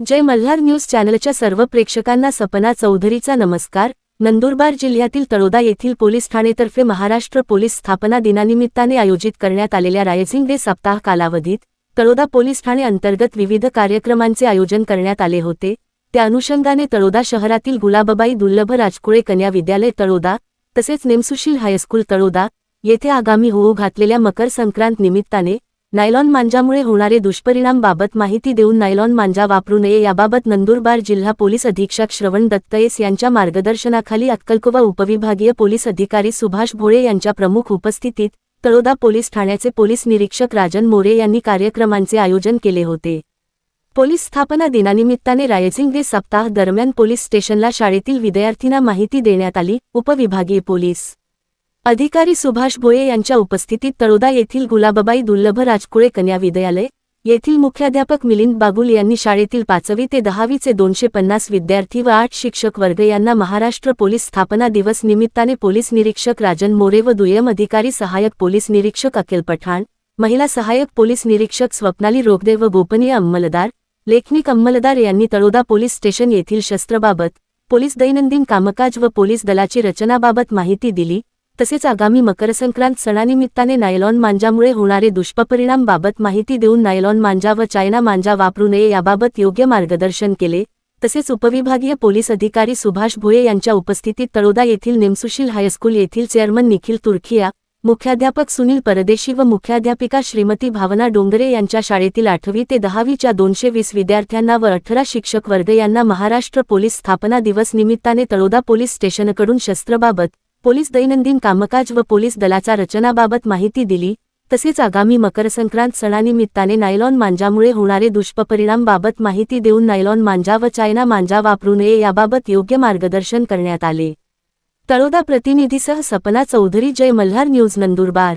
जय Malhar news चॅनलच्या सर्व प्रेक्षकांना सपना चौधरीचा नमस्कार. नंदुरबार जिल्ह्यातील तळोदा येथील पोलीस ठाणेतर्फे महाराष्ट्र पोलीस स्थापना दिनानिमित्ताने आयोजित करण्यात आलेल्या रायझिंग डे सप्ताह कालावधीत तळोदा पोलीस ठाणे अंतर्गत विविध कार्यक्रमांचे आयोजन करण्यात आले होते. त्या अनुषंगाने तळोदा शहरातील गुलाबबाई दुर्लभ राजकुळे कन्या विद्यालय तळोदा तसेच नेमसुशील हायस्कूल तळोदा येथे आगामी होऊ घातलेल्या मकर संक्रांत निमित्ताने नायलॉन मांजामुळे होणारे दुष्परिणाम बाबत माहिती देऊन नायलॉन मांजा वापरू नये याबाबत नंदुरबार जिल्हा पोलीस अधीक्षक श्रवण दत्तयेस यांच्या मार्गदर्शनाखाली अक्कलकोवा उपविभागीय पोलीस अधिकारी सुभाष भोळे यांच्या प्रमुख उपस्थितीत तळोदा पोलीस ठाण्याचे पोलीस निरीक्षक राजन मोरे यांनी कार्यक्रमांचे आयोजन केले होते. पोलीस स्थापना दिनानिमित्ताने रायझिंग डे सप्ताह दरम्यान पोलीस स्टेशनला शाळेतील विद्यार्थ्यांना माहिती देण्यात आली उपविभागीय पोलीस अधिकारी सुभाष भोये यांच्या उपस्थितीत तळोदा येथील गुलाबबाई दुर्लभ राजकुळे कन्या विद्यालय येथील मुख्याध्यापक मिलिंद बागुल यांनी शाळेतील पाचवी ते दहावीचे दोनशे पन्नास विद्यार्थी व आठ शिक्षक वर्ग यांना महाराष्ट्र पोलीस स्थापना दिवस निमित्ताने पोलीस निरीक्षक राजन मोरे व दुय्यम अधिकारी सहाय्यक पोलीस निरीक्षक अखिल पठाण महिला सहाय्यक पोलीस निरीक्षक स्वप्नाली रोगदे व गोपनीय अंमलदार लेखनिक अंमलदार यांनी तळोदा पोलीस स्टेशन येथील शस्त्रबाबत पोलीस दैनंदिन कामकाज व पोलीस दलाची रचनाबाबत माहिती दिली. तसेच आगामी मकरसंक्रांत सणानिमित्ताने नायलॉन मांजामुळे होणारे दुष्परिणामबाबत माहिती देऊन नायलॉन मांजा व चायना मांजा वापरू नये याबाबत योग्य मार्गदर्शन केले. तसेच उपविभागीय पोलीस अधिकारी सुभाष भोये यांच्या उपस्थितीत तळोदा येथील नेमसुशील हायस्कूल येथील चेअरमन निखिल तुर्खिया मुख्याध्यापक सुनील परदेशी व मुख्याध्यापिका श्रीमती भावना डोंगरे यांच्या शाळेतील आठवी ते दहावीच्या दोनशे वीस विद्यार्थ्यांना व अठरा शिक्षक वर्ग यांना महाराष्ट्र पोलीस स्थापना दिवस निमित्ताने तळोदा पोलीस स्टेशनकडून शस्त्रबाबत पोलीस दैनंदिन कामकाज व पोलीस दलाचा रचनाबाबत माहिती दिली तसेच आगामी मकरसंक्रांत सणानिमित्ताने नायलॉन मांजामुळे होणारे दुष्परिणामबाबत माहिती देऊन नायलॉन मांजा व चायना मांजा वापरू नये याबाबत योग्य मार्गदर्शन करण्यात आले. तळोदा प्रतिनिधीसह सपना चौधरी जय मल्हार न्यूज नंदुरबार.